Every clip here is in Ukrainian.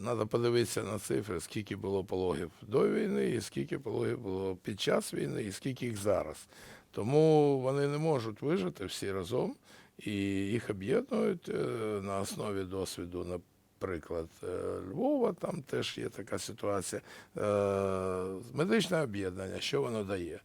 Треба подивитися на цифри, скільки було пологів до війни, і скільки пологів було під час війни, і скільки їх зараз. Тому вони не можуть вижити всі разом, і їх об'єднують е, на основі досвіду, наприклад, е, Львова, там теж є така ситуація. Е, Медичне об'єднання, що воно дає?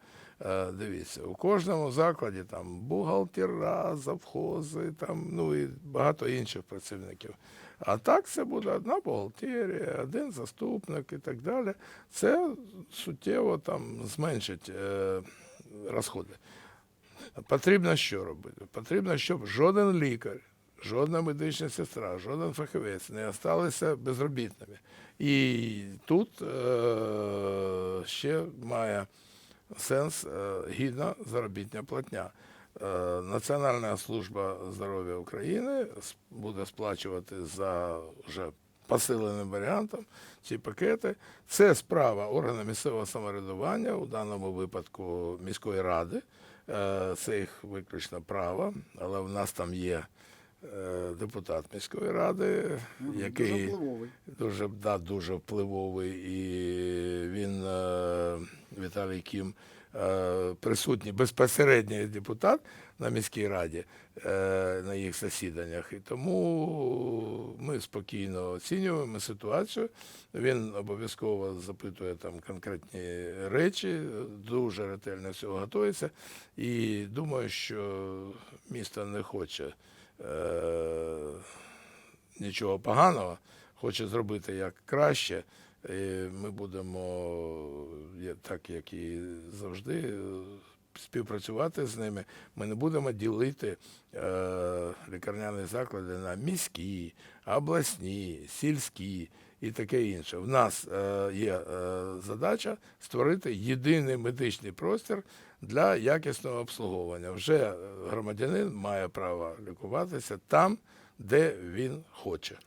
Е, Дивіться, у кожному закладі там бухгалтера, завхози, там, ну і багато інших працівників. А так це буде одна бухгалтерія, один заступник і так далі. Це суттєво там зменшить е, розходи. Потрібно що робити? Потрібно, щоб жоден лікар, жодна медична сестра, жоден фахівець не залишилися безробітними. І тут е, ще має сенс е, гідна заробітня платня. Е, Національна служба здоров'я України буде сплачувати за вже посиленим варіантом ці пакети. Це справа органу місцевого самоврядування, у даному випадку міської ради. Е, Це їх виключно право, але в нас там є депутат міської ради, який Дуже впливовий. дуже, да, дуже впливовий, і він, Віталій Кім, е, присутній безпосередньо депутат на міській раді е, на їх засіданнях. І тому ми спокійно оцінюємо ситуацію. Він обов'язково запитує там конкретні речі, дуже ретельно всього готується. І думаю, що місто не хоче. Е, нічого поганого, хоче зробити як краще. Ми будемо, так як і завжди, е, співпрацювати з ними. Ми не будемо ділити е, лікарняні заклади на міські, обласні, сільські і таке інше. В нас е, є задача створити єдиний медичний простір для якісного обслуговування. Вже громадянин має право лікуватися там, де він хоче.